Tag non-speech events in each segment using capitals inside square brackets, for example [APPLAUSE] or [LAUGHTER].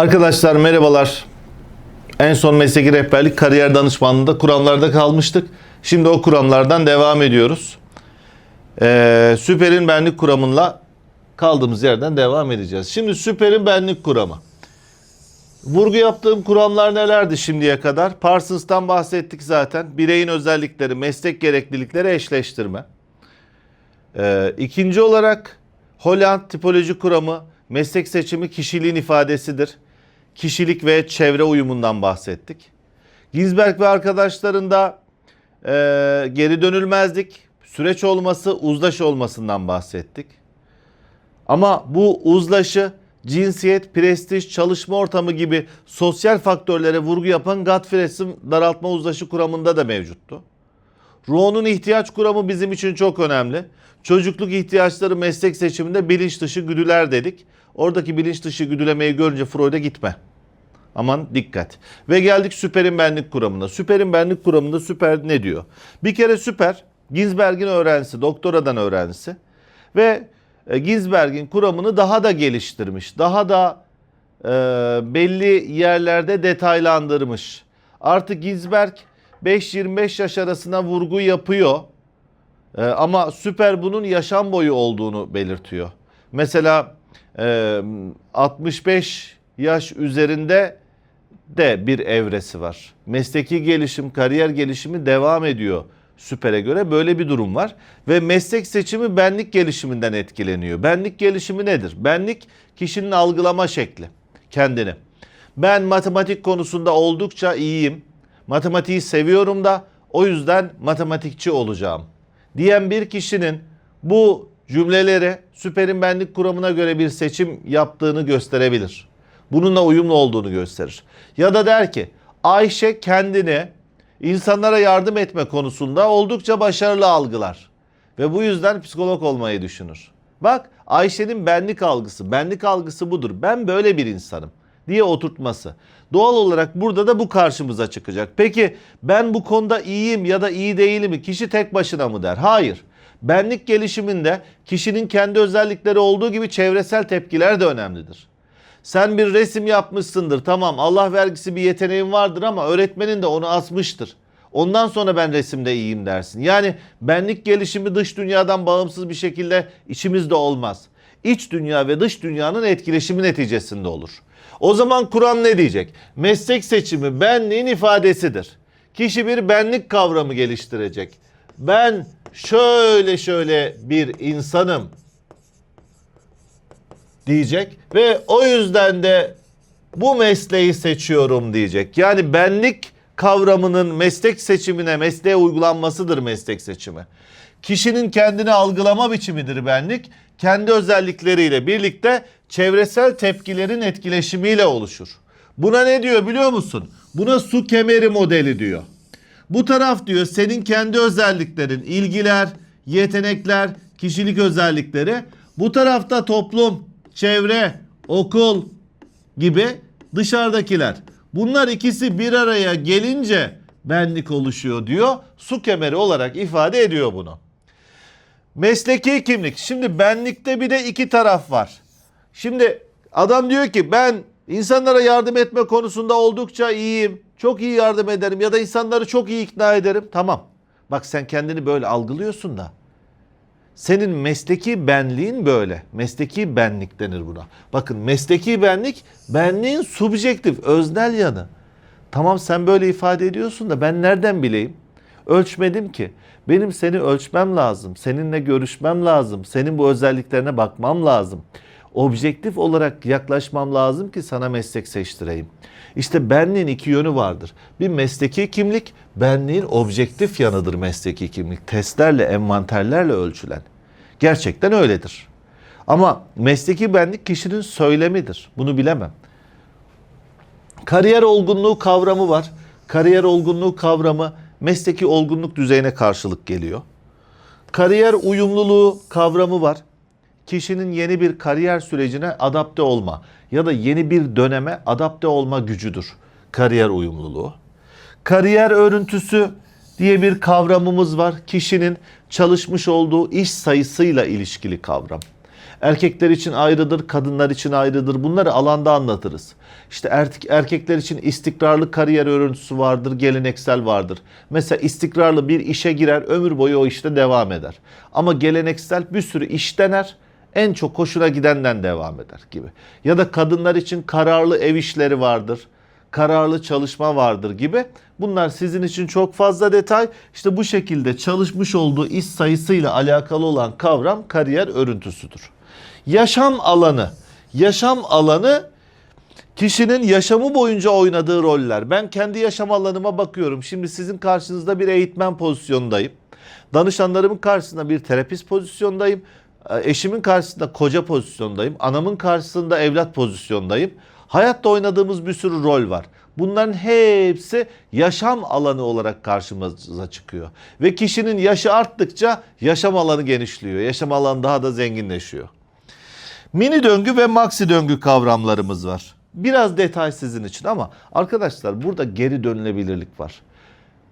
Arkadaşlar merhabalar. En son mesleki rehberlik kariyer danışmanlığında kuramlarda kalmıştık. Şimdi o kuramlardan devam ediyoruz. Ee, süperin benlik kuramıyla kaldığımız yerden devam edeceğiz. Şimdi süperin benlik kuramı. Vurgu yaptığım kuramlar nelerdi şimdiye kadar? Parsons'tan bahsettik zaten. Bireyin özellikleri, meslek gereklilikleri eşleştirme. Ee, ikinci olarak Holland tipoloji kuramı meslek seçimi kişiliğin ifadesidir. Kişilik ve çevre uyumundan bahsettik. Ginsberg ve arkadaşlarında e, geri dönülmezlik, süreç olması, uzlaşı olmasından bahsettik. Ama bu uzlaşı cinsiyet, prestij, çalışma ortamı gibi sosyal faktörlere vurgu yapan Gottfried'in daraltma uzlaşı kuramında da mevcuttu. Rowe'nun ihtiyaç kuramı bizim için çok önemli. Çocukluk ihtiyaçları meslek seçiminde bilinç dışı güdüler dedik. Oradaki bilinç dışı güdülemeyi görünce Freud'a gitme. Aman dikkat. Ve geldik süperin benlik kuramına. Süperin benlik kuramında süper ne diyor? Bir kere süper Ginsberg'in öğrencisi, doktoradan öğrencisi. Ve e, Ginsberg'in kuramını daha da geliştirmiş. Daha da e, belli yerlerde detaylandırmış. Artık Ginsberg 5-25 yaş arasına vurgu yapıyor. E, ama süper bunun yaşam boyu olduğunu belirtiyor. Mesela 65 yaş üzerinde de bir evresi var. Mesleki gelişim, kariyer gelişimi devam ediyor süpere göre. Böyle bir durum var. Ve meslek seçimi benlik gelişiminden etkileniyor. Benlik gelişimi nedir? Benlik kişinin algılama şekli kendini. Ben matematik konusunda oldukça iyiyim. Matematiği seviyorum da o yüzden matematikçi olacağım. Diyen bir kişinin bu cümleleri süperin benlik kuramına göre bir seçim yaptığını gösterebilir. Bununla uyumlu olduğunu gösterir. Ya da der ki Ayşe kendini insanlara yardım etme konusunda oldukça başarılı algılar. Ve bu yüzden psikolog olmayı düşünür. Bak Ayşe'nin benlik algısı, benlik algısı budur. Ben böyle bir insanım diye oturtması. Doğal olarak burada da bu karşımıza çıkacak. Peki ben bu konuda iyiyim ya da iyi değilim kişi tek başına mı der? Hayır. Benlik gelişiminde kişinin kendi özellikleri olduğu gibi çevresel tepkiler de önemlidir. Sen bir resim yapmışsındır tamam Allah vergisi bir yeteneğin vardır ama öğretmenin de onu asmıştır. Ondan sonra ben resimde iyiyim dersin. Yani benlik gelişimi dış dünyadan bağımsız bir şekilde içimizde olmaz. İç dünya ve dış dünyanın etkileşimi neticesinde olur. O zaman Kur'an ne diyecek? Meslek seçimi benliğin ifadesidir. Kişi bir benlik kavramı geliştirecek. Ben şöyle şöyle bir insanım diyecek ve o yüzden de bu mesleği seçiyorum diyecek. Yani benlik kavramının meslek seçimine, mesleğe uygulanmasıdır meslek seçimi. Kişinin kendini algılama biçimidir benlik. Kendi özellikleriyle birlikte çevresel tepkilerin etkileşimiyle oluşur. Buna ne diyor biliyor musun? Buna su kemeri modeli diyor. Bu taraf diyor senin kendi özelliklerin, ilgiler, yetenekler, kişilik özellikleri. Bu tarafta toplum, çevre, okul gibi dışarıdakiler. Bunlar ikisi bir araya gelince benlik oluşuyor diyor. Su kemeri olarak ifade ediyor bunu. Mesleki kimlik. Şimdi benlikte bir de iki taraf var. Şimdi adam diyor ki ben insanlara yardım etme konusunda oldukça iyiyim. Çok iyi yardım ederim ya da insanları çok iyi ikna ederim. Tamam. Bak sen kendini böyle algılıyorsun da. Senin mesleki benliğin böyle. Mesleki benlik denir buna. Bakın mesleki benlik benliğin subjektif, öznel yanı. Tamam sen böyle ifade ediyorsun da ben nereden bileyim? Ölçmedim ki. Benim seni ölçmem lazım. Seninle görüşmem lazım. Senin bu özelliklerine bakmam lazım. Objektif olarak yaklaşmam lazım ki sana meslek seçtireyim. İşte benliğin iki yönü vardır. Bir mesleki kimlik, benliğin objektif yanıdır mesleki kimlik. Testlerle, envanterlerle ölçülen. Gerçekten öyledir. Ama mesleki benlik kişinin söylemidir. Bunu bilemem. Kariyer olgunluğu kavramı var. Kariyer olgunluğu kavramı mesleki olgunluk düzeyine karşılık geliyor. Kariyer uyumluluğu kavramı var. Kişinin yeni bir kariyer sürecine adapte olma ya da yeni bir döneme adapte olma gücüdür. Kariyer uyumluluğu. Kariyer örüntüsü diye bir kavramımız var. Kişinin çalışmış olduğu iş sayısıyla ilişkili kavram. Erkekler için ayrıdır, kadınlar için ayrıdır. Bunları alanda anlatırız. İşte erkek, erkekler için istikrarlı kariyer örüntüsü vardır, geleneksel vardır. Mesela istikrarlı bir işe girer, ömür boyu o işte devam eder. Ama geleneksel bir sürü iş dener, en çok hoşuna gidenden devam eder gibi. Ya da kadınlar için kararlı ev işleri vardır kararlı çalışma vardır gibi. Bunlar sizin için çok fazla detay. İşte bu şekilde çalışmış olduğu iş sayısıyla alakalı olan kavram kariyer örüntüsüdür. Yaşam alanı. Yaşam alanı kişinin yaşamı boyunca oynadığı roller. Ben kendi yaşam alanıma bakıyorum. Şimdi sizin karşınızda bir eğitmen pozisyondayım. Danışanlarımın karşısında bir terapist pozisyondayım. Eşimin karşısında koca pozisyondayım. Anamın karşısında evlat pozisyondayım. Hayatta oynadığımız bir sürü rol var. Bunların hepsi yaşam alanı olarak karşımıza çıkıyor. Ve kişinin yaşı arttıkça yaşam alanı genişliyor. Yaşam alanı daha da zenginleşiyor. Mini döngü ve maxi döngü kavramlarımız var. Biraz detay sizin için ama arkadaşlar burada geri dönülebilirlik var.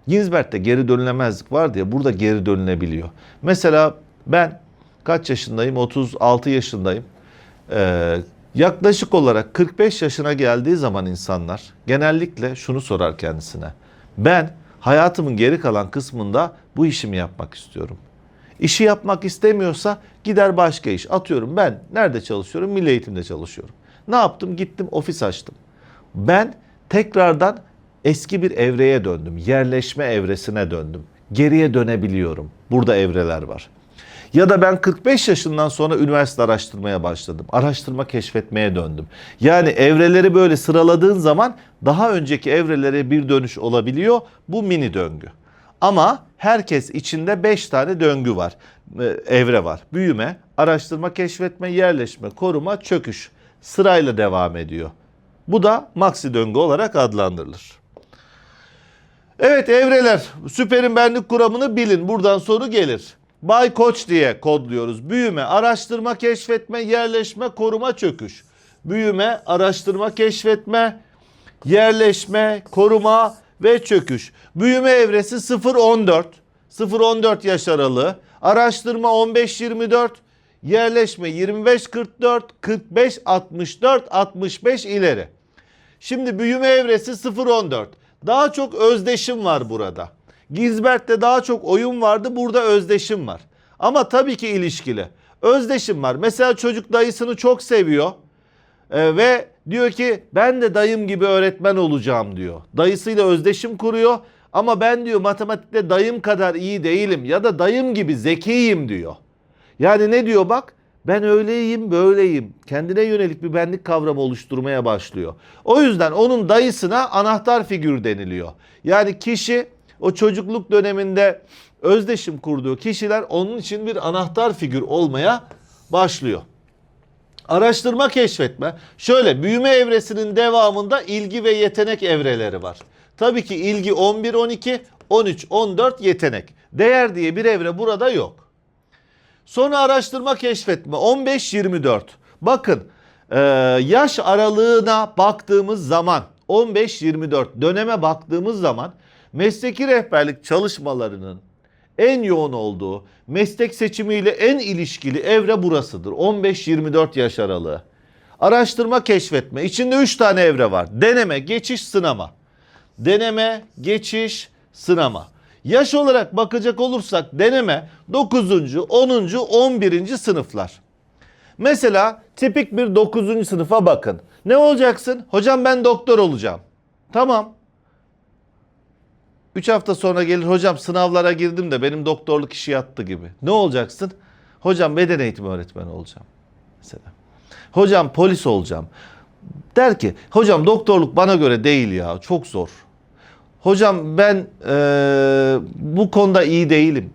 Ginsberg'de geri dönülemezlik var diye burada geri dönülebiliyor. Mesela ben kaç yaşındayım? 36 yaşındayım. Ee, yaklaşık olarak 45 yaşına geldiği zaman insanlar genellikle şunu sorar kendisine. Ben hayatımın geri kalan kısmında bu işimi yapmak istiyorum. İşi yapmak istemiyorsa gider başka iş. Atıyorum ben nerede çalışıyorum? Milli Eğitim'de çalışıyorum. Ne yaptım? Gittim ofis açtım. Ben tekrardan eski bir evreye döndüm. Yerleşme evresine döndüm. Geriye dönebiliyorum. Burada evreler var. Ya da ben 45 yaşından sonra üniversite araştırmaya başladım. Araştırma keşfetmeye döndüm. Yani evreleri böyle sıraladığın zaman daha önceki evrelere bir dönüş olabiliyor. Bu mini döngü. Ama herkes içinde 5 tane döngü var. e, Evre var. Büyüme, araştırma, keşfetme, yerleşme, koruma, çöküş. Sırayla devam ediyor. Bu da maksi döngü olarak adlandırılır. Evet evreler. Süperin benlik kuramını bilin. Buradan soru gelir. Bay Koç diye kodluyoruz. Büyüme, araştırma, keşfetme, yerleşme, koruma, çöküş. Büyüme, araştırma, keşfetme, yerleşme, koruma ve çöküş. Büyüme evresi 0-14. 0-14 yaş aralığı. Araştırma 15-24. Yerleşme 25-44, 45-64, 65 ileri. Şimdi büyüme evresi 0-14. Daha çok özdeşim var burada. Gizbert'te daha çok oyun vardı. Burada özdeşim var. Ama tabii ki ilişkili. Özdeşim var. Mesela çocuk dayısını çok seviyor. Ee, ve diyor ki ben de dayım gibi öğretmen olacağım diyor. Dayısıyla özdeşim kuruyor. Ama ben diyor matematikte dayım kadar iyi değilim ya da dayım gibi zekiyim diyor. Yani ne diyor bak? Ben öyleyim, böyleyim. Kendine yönelik bir benlik kavramı oluşturmaya başlıyor. O yüzden onun dayısına anahtar figür deniliyor. Yani kişi o çocukluk döneminde özdeşim kurduğu kişiler onun için bir anahtar figür olmaya başlıyor. Araştırma keşfetme. Şöyle büyüme evresinin devamında ilgi ve yetenek evreleri var. Tabii ki ilgi 11 12, 13 14 yetenek. Değer diye bir evre burada yok. Sonra araştırma keşfetme 15-24. Bakın e, yaş aralığına baktığımız zaman 15-24 döneme baktığımız zaman mesleki rehberlik çalışmalarının en yoğun olduğu meslek seçimiyle en ilişkili evre burasıdır. 15-24 yaş aralığı. Araştırma keşfetme. İçinde 3 tane evre var. Deneme, geçiş, sınama. Deneme, geçiş, sınama. Yaş olarak bakacak olursak deneme 9. 10. 11. sınıflar. Mesela tipik bir 9. sınıfa bakın. Ne olacaksın? Hocam ben doktor olacağım. Tamam. 3 hafta sonra gelir hocam sınavlara girdim de benim doktorluk işi yattı gibi. Ne olacaksın? Hocam beden eğitimi öğretmeni olacağım. Mesela. Hocam polis olacağım. Der ki hocam doktorluk bana göre değil ya çok zor. Hocam ben eee, bu konuda iyi değilim.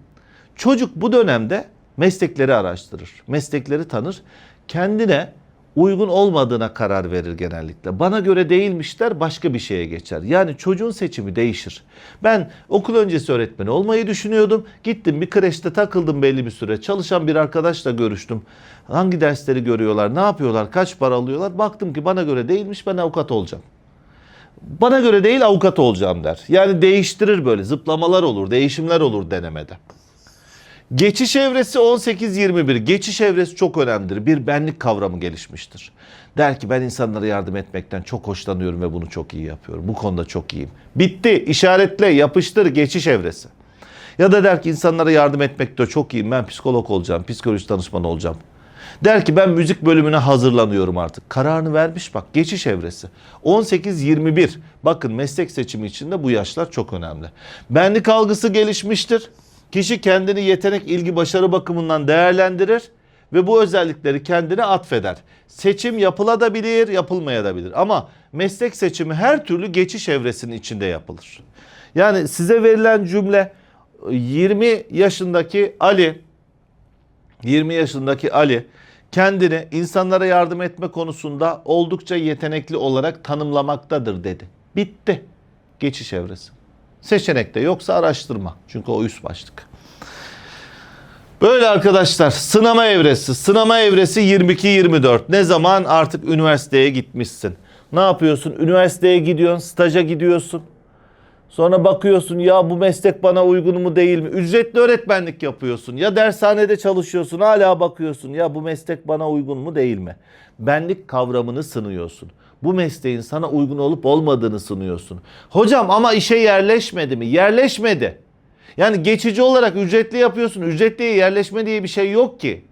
Çocuk bu dönemde meslekleri araştırır, meslekleri tanır. Kendine uygun olmadığına karar verir genellikle. Bana göre değilmişler başka bir şeye geçer. Yani çocuğun seçimi değişir. Ben okul öncesi öğretmeni olmayı düşünüyordum. Gittim bir kreşte takıldım belli bir süre. Çalışan bir arkadaşla görüştüm. Hangi dersleri görüyorlar, ne yapıyorlar, kaç para alıyorlar. Baktım ki bana göre değilmiş ben avukat olacağım bana göre değil avukat olacağım der. Yani değiştirir böyle zıplamalar olur, değişimler olur denemede. Geçiş evresi 18-21. Geçiş evresi çok önemlidir. Bir benlik kavramı gelişmiştir. Der ki ben insanlara yardım etmekten çok hoşlanıyorum ve bunu çok iyi yapıyorum. Bu konuda çok iyiyim. Bitti. İşaretle, yapıştır geçiş evresi. Ya da der ki insanlara yardım etmekte çok iyiyim. Ben psikolog olacağım, psikoloji danışmanı olacağım. Der ki ben müzik bölümüne hazırlanıyorum artık. Kararını vermiş bak geçiş evresi. 18-21 bakın meslek seçimi içinde bu yaşlar çok önemli. Benlik algısı gelişmiştir. Kişi kendini yetenek, ilgi, başarı bakımından değerlendirir ve bu özellikleri kendine atfeder. Seçim yapılabilir, yapılmayabilir ama meslek seçimi her türlü geçiş evresinin içinde yapılır. Yani size verilen cümle 20 yaşındaki Ali 20 yaşındaki Ali kendini insanlara yardım etme konusunda oldukça yetenekli olarak tanımlamaktadır dedi. Bitti. Geçiş evresi. Seçenekte yoksa araştırma. Çünkü o üst başlık. Böyle arkadaşlar sınama evresi. Sınama evresi 22-24. Ne zaman artık üniversiteye gitmişsin. Ne yapıyorsun? Üniversiteye gidiyorsun, staja gidiyorsun. Sonra bakıyorsun ya bu meslek bana uygun mu değil mi? Ücretli öğretmenlik yapıyorsun. Ya dershanede çalışıyorsun hala bakıyorsun ya bu meslek bana uygun mu değil mi? Benlik kavramını sınıyorsun. Bu mesleğin sana uygun olup olmadığını sınıyorsun. Hocam ama işe yerleşmedi mi? Yerleşmedi. Yani geçici olarak ücretli yapıyorsun. Ücretliye yerleşme diye bir şey yok ki.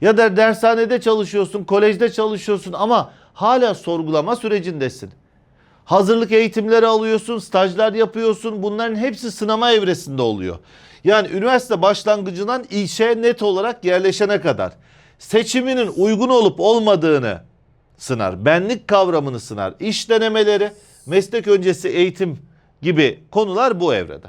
Ya da dershanede çalışıyorsun, kolejde çalışıyorsun ama hala sorgulama sürecindesin. Hazırlık eğitimleri alıyorsun, stajlar yapıyorsun. Bunların hepsi sınama evresinde oluyor. Yani üniversite başlangıcından işe net olarak yerleşene kadar seçiminin uygun olup olmadığını sınar. Benlik kavramını sınar. İş denemeleri, meslek öncesi eğitim gibi konular bu evrede.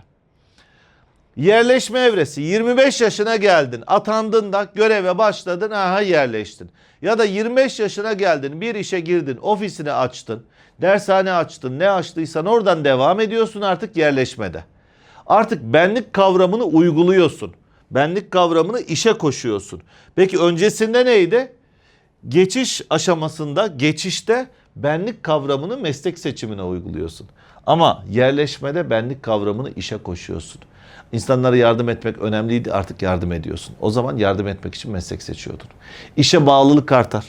Yerleşme evresi 25 yaşına geldin atandın da göreve başladın aha yerleştin. Ya da 25 yaşına geldin bir işe girdin ofisini açtın dershane açtın ne açtıysan oradan devam ediyorsun artık yerleşmede. Artık benlik kavramını uyguluyorsun. Benlik kavramını işe koşuyorsun. Peki öncesinde neydi? Geçiş aşamasında geçişte benlik kavramını meslek seçimine uyguluyorsun. Ama yerleşmede benlik kavramını işe koşuyorsun. İnsanlara yardım etmek önemliydi artık yardım ediyorsun. O zaman yardım etmek için meslek seçiyordun. İşe bağlılık artar.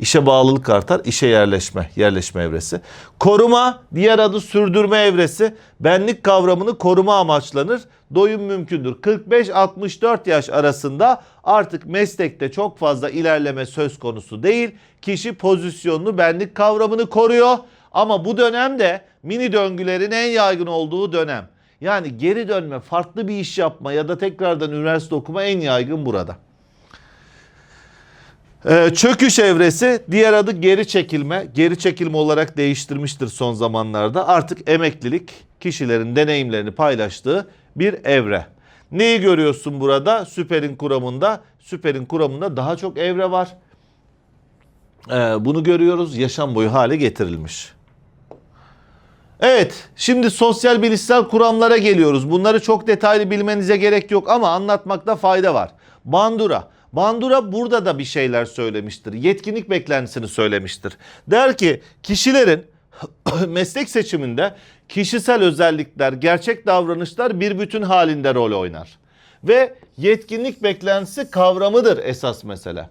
İşe bağlılık artar, işe yerleşme, yerleşme evresi. Koruma, diğer adı sürdürme evresi. Benlik kavramını koruma amaçlanır. Doyum mümkündür. 45-64 yaş arasında artık meslekte çok fazla ilerleme söz konusu değil. Kişi pozisyonunu, benlik kavramını koruyor. Ama bu dönemde mini döngülerin en yaygın olduğu dönem. Yani geri dönme, farklı bir iş yapma ya da tekrardan üniversite okuma en yaygın burada. Ee, çöküş evresi diğer adı geri çekilme. Geri çekilme olarak değiştirmiştir son zamanlarda. Artık emeklilik kişilerin deneyimlerini paylaştığı bir evre. Neyi görüyorsun burada? Süper'in kuramında. Süper'in kuramında daha çok evre var. Ee, bunu görüyoruz. Yaşam boyu hale getirilmiş. Evet, şimdi sosyal bilişsel kuramlara geliyoruz. Bunları çok detaylı bilmenize gerek yok ama anlatmakta fayda var. Bandura. Bandura burada da bir şeyler söylemiştir. Yetkinlik beklentisini söylemiştir. Der ki kişilerin [CLEARS THROAT] meslek seçiminde kişisel özellikler, gerçek davranışlar bir bütün halinde rol oynar. Ve yetkinlik beklentisi kavramıdır esas mesele.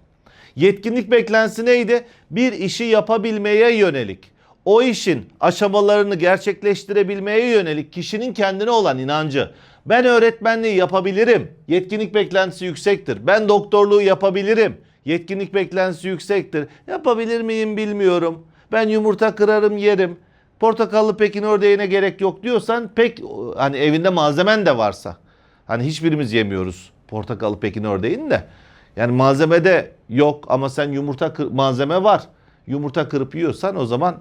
Yetkinlik beklentisi neydi? Bir işi yapabilmeye yönelik o işin aşamalarını gerçekleştirebilmeye yönelik kişinin kendine olan inancı. Ben öğretmenliği yapabilirim. Yetkinlik beklentisi yüksektir. Ben doktorluğu yapabilirim. Yetkinlik beklentisi yüksektir. Yapabilir miyim bilmiyorum. Ben yumurta kırarım yerim. Portakallı pekin ördeğine gerek yok diyorsan pek hani evinde malzemen de varsa. Hani hiçbirimiz yemiyoruz portakallı pekin ördeğini de. Yani malzemede yok ama sen yumurta kır, malzeme var. Yumurta kırıp yiyorsan o zaman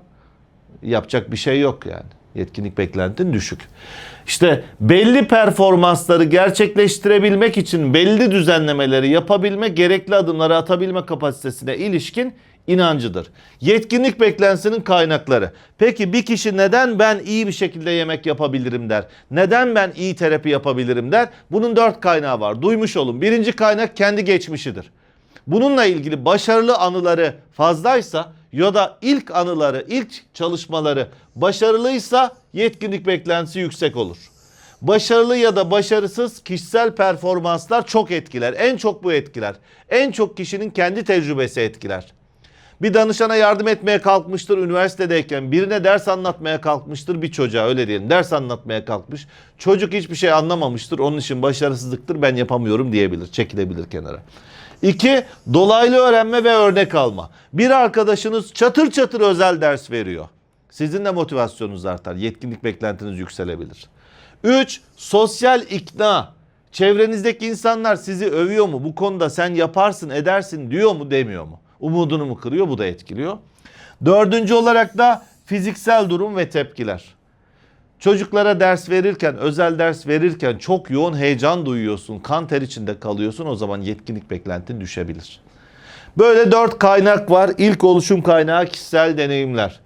yapacak bir şey yok yani. Yetkinlik beklentin düşük. İşte belli performansları gerçekleştirebilmek için belli düzenlemeleri yapabilme, gerekli adımları atabilme kapasitesine ilişkin inancıdır. Yetkinlik beklentisinin kaynakları. Peki bir kişi neden ben iyi bir şekilde yemek yapabilirim der? Neden ben iyi terapi yapabilirim der? Bunun dört kaynağı var. Duymuş olun. Birinci kaynak kendi geçmişidir. Bununla ilgili başarılı anıları fazlaysa ya da ilk anıları, ilk çalışmaları başarılıysa yetkinlik beklentisi yüksek olur. Başarılı ya da başarısız kişisel performanslar çok etkiler. En çok bu etkiler. En çok kişinin kendi tecrübesi etkiler. Bir danışana yardım etmeye kalkmıştır üniversitedeyken. Birine ders anlatmaya kalkmıştır bir çocuğa öyle diyelim. Ders anlatmaya kalkmış. Çocuk hiçbir şey anlamamıştır. Onun için başarısızlıktır ben yapamıyorum diyebilir. Çekilebilir kenara. İki, dolaylı öğrenme ve örnek alma. Bir arkadaşınız çatır çatır özel ders veriyor. Sizin de motivasyonunuz artar. Yetkinlik beklentiniz yükselebilir. Üç, sosyal ikna. Çevrenizdeki insanlar sizi övüyor mu? Bu konuda sen yaparsın, edersin diyor mu, demiyor mu? Umudunu mu kırıyor? Bu da etkiliyor. Dördüncü olarak da fiziksel durum ve tepkiler. Çocuklara ders verirken, özel ders verirken çok yoğun heyecan duyuyorsun, kan ter içinde kalıyorsun. O zaman yetkinlik beklentin düşebilir. Böyle dört kaynak var. İlk oluşum kaynağı kişisel deneyimler.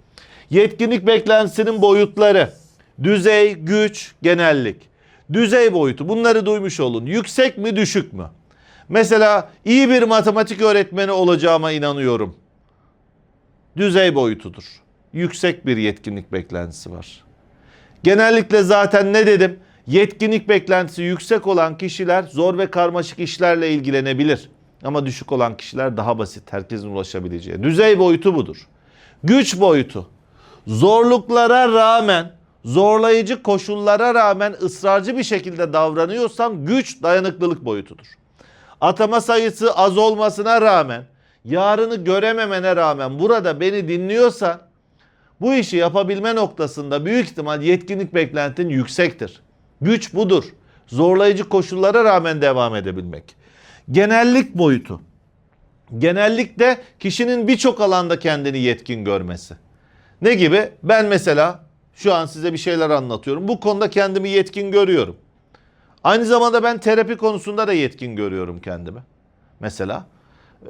Yetkinlik beklentisinin boyutları. Düzey, güç, genellik. Düzey boyutu. Bunları duymuş olun. Yüksek mi, düşük mü? Mesela iyi bir matematik öğretmeni olacağıma inanıyorum. Düzey boyutudur. Yüksek bir yetkinlik beklentisi var. Genellikle zaten ne dedim? Yetkinlik beklentisi yüksek olan kişiler zor ve karmaşık işlerle ilgilenebilir. Ama düşük olan kişiler daha basit, herkesin ulaşabileceği. Düzey boyutu budur. Güç boyutu. Zorluklara rağmen, zorlayıcı koşullara rağmen ısrarcı bir şekilde davranıyorsam güç dayanıklılık boyutudur. Atama sayısı az olmasına rağmen, yarını görememene rağmen burada beni dinliyorsan bu işi yapabilme noktasında büyük ihtimal yetkinlik beklentin yüksektir. Güç budur. Zorlayıcı koşullara rağmen devam edebilmek. Genellik boyutu. Genellikle kişinin birçok alanda kendini yetkin görmesi. Ne gibi? Ben mesela şu an size bir şeyler anlatıyorum. Bu konuda kendimi yetkin görüyorum. Aynı zamanda ben terapi konusunda da yetkin görüyorum kendimi. Mesela.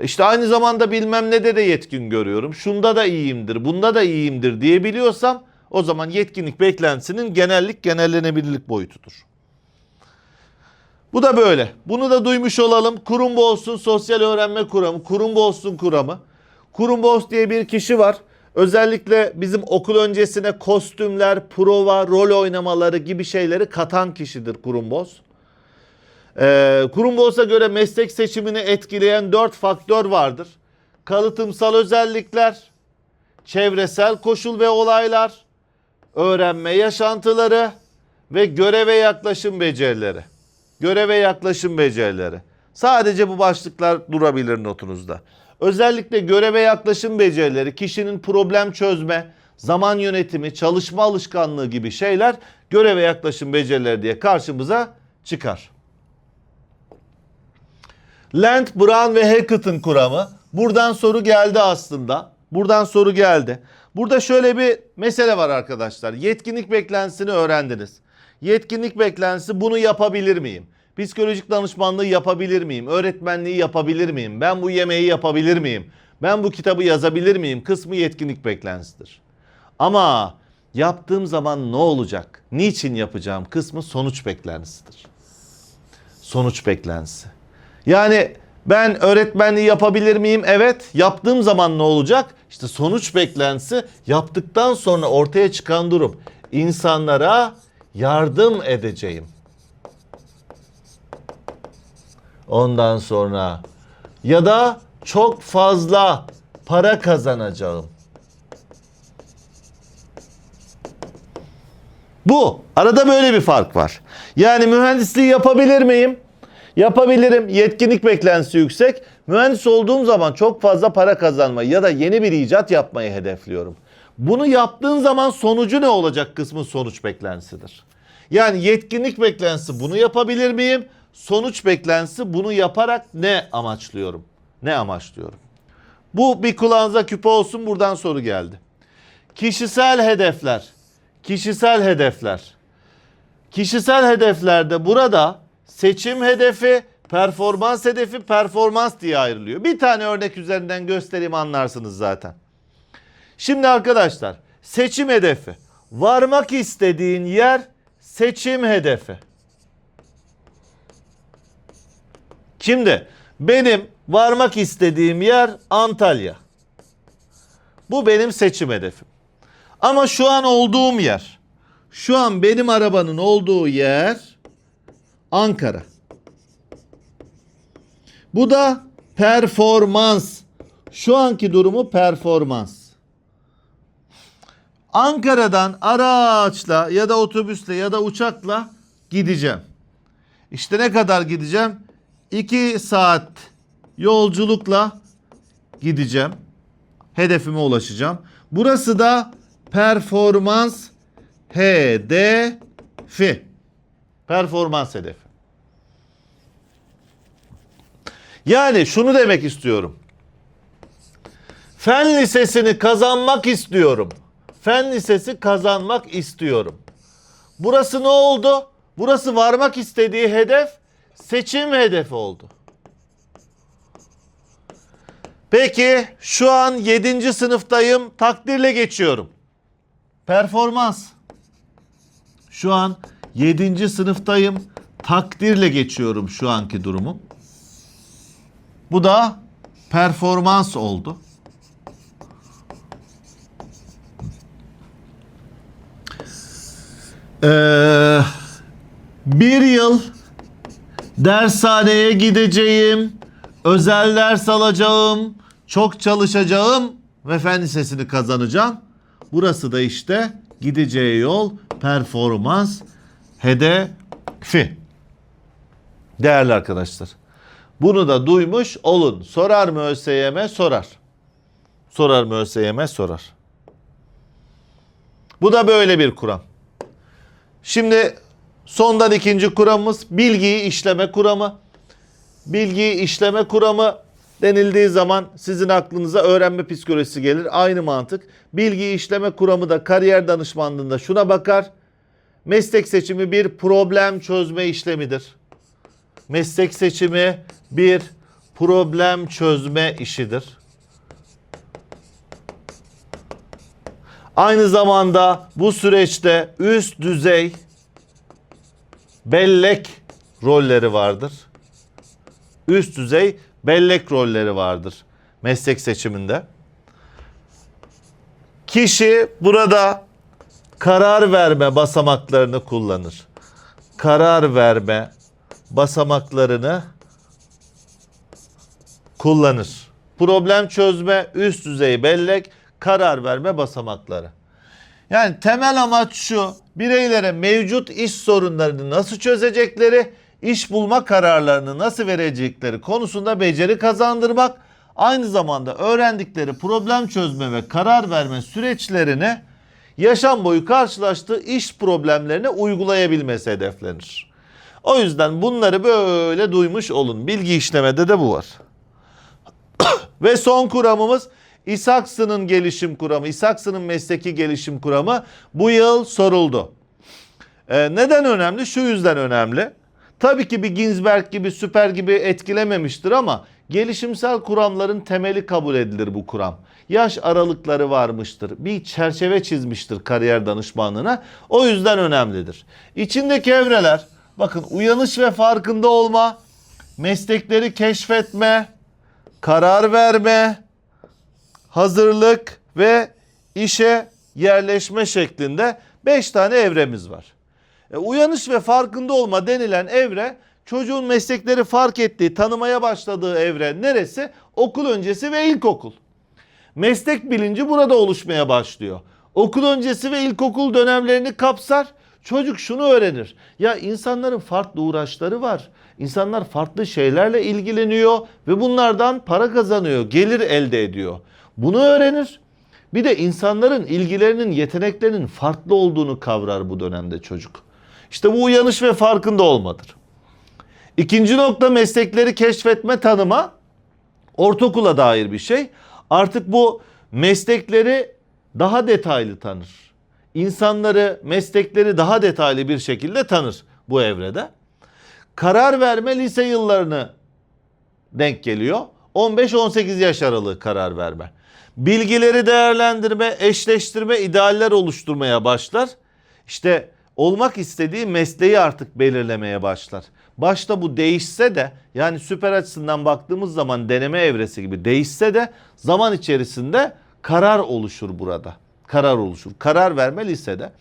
İşte aynı zamanda bilmem ne de de yetkin görüyorum. Şunda da iyiyimdir, bunda da iyiyimdir diyebiliyorsam o zaman yetkinlik beklentisinin genellik genellenebilirlik boyutudur. Bu da böyle. Bunu da duymuş olalım. Kurum olsun sosyal öğrenme kuramı, kurum olsun kuramı. Kurum Boss diye bir kişi var. Özellikle bizim okul öncesine kostümler, prova, rol oynamaları gibi şeyleri katan kişidir Kurum Boss. Ee, Kurum Boss'a göre meslek seçimini etkileyen dört faktör vardır. Kalıtımsal özellikler, çevresel koşul ve olaylar, öğrenme yaşantıları ve göreve yaklaşım becerileri. Göreve yaklaşım becerileri. Sadece bu başlıklar durabilir notunuzda. Özellikle göreve yaklaşım becerileri, kişinin problem çözme, zaman yönetimi, çalışma alışkanlığı gibi şeyler göreve yaklaşım becerileri diye karşımıza çıkar. Land, Brown ve Hackett'ın kuramı. Buradan soru geldi aslında. Buradan soru geldi. Burada şöyle bir mesele var arkadaşlar. Yetkinlik beklentisini öğrendiniz. Yetkinlik beklentisi bunu yapabilir miyim? Psikolojik danışmanlığı yapabilir miyim? Öğretmenliği yapabilir miyim? Ben bu yemeği yapabilir miyim? Ben bu kitabı yazabilir miyim? Kısmı yetkinlik beklentisidir. Ama yaptığım zaman ne olacak? Niçin yapacağım? Kısmı sonuç beklentisidir. Sonuç beklentisi. Yani ben öğretmenliği yapabilir miyim? Evet. Yaptığım zaman ne olacak? İşte sonuç beklentisi yaptıktan sonra ortaya çıkan durum. İnsanlara yardım edeceğim. Ondan sonra ya da çok fazla para kazanacağım. Bu. Arada böyle bir fark var. Yani mühendisliği yapabilir miyim? Yapabilirim. Yetkinlik beklentisi yüksek. Mühendis olduğum zaman çok fazla para kazanmayı ya da yeni bir icat yapmayı hedefliyorum. Bunu yaptığın zaman sonucu ne olacak kısmı sonuç beklentisidir. Yani yetkinlik beklentisi bunu yapabilir miyim? Sonuç beklentisi bunu yaparak ne amaçlıyorum? Ne amaçlıyorum? Bu bir kulağınıza küpe olsun buradan soru geldi. Kişisel hedefler. Kişisel hedefler. Kişisel hedeflerde burada seçim hedefi, performans hedefi, performans diye ayrılıyor. Bir tane örnek üzerinden göstereyim anlarsınız zaten. Şimdi arkadaşlar seçim hedefi. Varmak istediğin yer seçim hedefi. Şimdi benim varmak istediğim yer Antalya. Bu benim seçim hedefim. Ama şu an olduğum yer, Şu an benim arabanın olduğu yer Ankara. Bu da performans. Şu anki durumu performans. Ankara'dan araçla ya da otobüsle ya da uçakla gideceğim. İşte ne kadar gideceğim? 2 saat yolculukla gideceğim. Hedefime ulaşacağım. Burası da performans hedefi. Performans hedefi. Yani şunu demek istiyorum. Fen lisesini kazanmak istiyorum. Fen lisesi kazanmak istiyorum. Burası ne oldu? Burası varmak istediği hedef seçim hedefi oldu. Peki şu an 7. sınıftayım. Takdirle geçiyorum. Performans. Şu an 7. sınıftayım. Takdirle geçiyorum şu anki durumum. Bu da performans oldu. Ee, bir yıl dershaneye gideceğim, özel ders alacağım, çok çalışacağım ve fen lisesini kazanacağım. Burası da işte gideceği yol performans hedefi. Değerli arkadaşlar. Bunu da duymuş olun. Sorar mı ÖSYM? Sorar. Sorar mı ÖSYM? Sorar. Bu da böyle bir kuram. Şimdi sondan ikinci kuramımız bilgiyi işleme kuramı. Bilgiyi işleme kuramı denildiği zaman sizin aklınıza öğrenme psikolojisi gelir. Aynı mantık. Bilgi işleme kuramı da kariyer danışmanlığında şuna bakar. Meslek seçimi bir problem çözme işlemidir. Meslek seçimi bir problem çözme işidir. Aynı zamanda bu süreçte üst düzey bellek rolleri vardır. Üst düzey bellek rolleri vardır meslek seçiminde. Kişi burada karar verme basamaklarını kullanır. Karar verme basamaklarını kullanır. Problem çözme, üst düzey bellek, karar verme basamakları. Yani temel amaç şu. Bireylere mevcut iş sorunlarını nasıl çözecekleri, iş bulma kararlarını nasıl verecekleri konusunda beceri kazandırmak, aynı zamanda öğrendikleri problem çözme ve karar verme süreçlerini yaşam boyu karşılaştığı iş problemlerine uygulayabilmesi hedeflenir. O yüzden bunları böyle duymuş olun. Bilgi işlemede de bu var. [COUGHS] Ve son kuramımız İsaksı'nın gelişim kuramı, İsaksı'nın mesleki gelişim kuramı bu yıl soruldu. Ee, neden önemli? Şu yüzden önemli. Tabii ki bir Ginsberg gibi, süper gibi etkilememiştir ama gelişimsel kuramların temeli kabul edilir bu kuram. Yaş aralıkları varmıştır. Bir çerçeve çizmiştir kariyer danışmanlığına. O yüzden önemlidir. İçindeki evreler bakın uyanış ve farkında olma, meslekleri keşfetme, karar verme, hazırlık ve işe yerleşme şeklinde 5 tane evremiz var. E, uyanış ve farkında olma denilen evre çocuğun meslekleri fark ettiği, tanımaya başladığı evre neresi? Okul öncesi ve ilkokul. Meslek bilinci burada oluşmaya başlıyor. Okul öncesi ve ilkokul dönemlerini kapsar. Çocuk şunu öğrenir. Ya insanların farklı uğraşları var. İnsanlar farklı şeylerle ilgileniyor ve bunlardan para kazanıyor, gelir elde ediyor. Bunu öğrenir. Bir de insanların ilgilerinin, yeteneklerinin farklı olduğunu kavrar bu dönemde çocuk. İşte bu uyanış ve farkında olmadır. İkinci nokta meslekleri keşfetme tanıma. Ortaokula dair bir şey. Artık bu meslekleri daha detaylı tanır. İnsanları, meslekleri daha detaylı bir şekilde tanır bu evrede. Karar verme lise yıllarını denk geliyor. 15-18 yaş aralığı karar verme. Bilgileri değerlendirme, eşleştirme, idealler oluşturmaya başlar. İşte olmak istediği mesleği artık belirlemeye başlar. Başta bu değişse de yani süper açısından baktığımız zaman deneme evresi gibi değişse de zaman içerisinde karar oluşur burada. Karar oluşur. Karar verme lisede.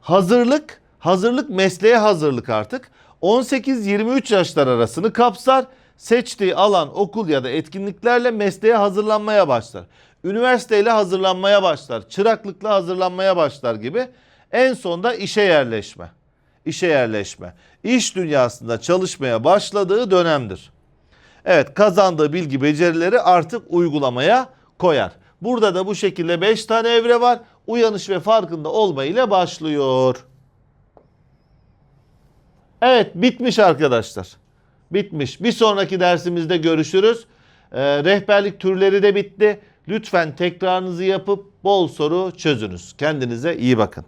Hazırlık, hazırlık mesleğe hazırlık artık. 18-23 yaşlar arasını kapsar. Seçtiği alan, okul ya da etkinliklerle mesleğe hazırlanmaya başlar. Üniversiteyle hazırlanmaya başlar. Çıraklıkla hazırlanmaya başlar gibi. En sonda işe yerleşme. İşe yerleşme. İş dünyasında çalışmaya başladığı dönemdir. Evet kazandığı bilgi becerileri artık uygulamaya koyar. Burada da bu şekilde 5 tane evre var. Uyanış ve farkında olma ile başlıyor. Evet bitmiş arkadaşlar. Bitmiş. Bir sonraki dersimizde görüşürüz. Ee, rehberlik türleri de bitti. Lütfen tekrarınızı yapıp bol soru çözünüz. Kendinize iyi bakın.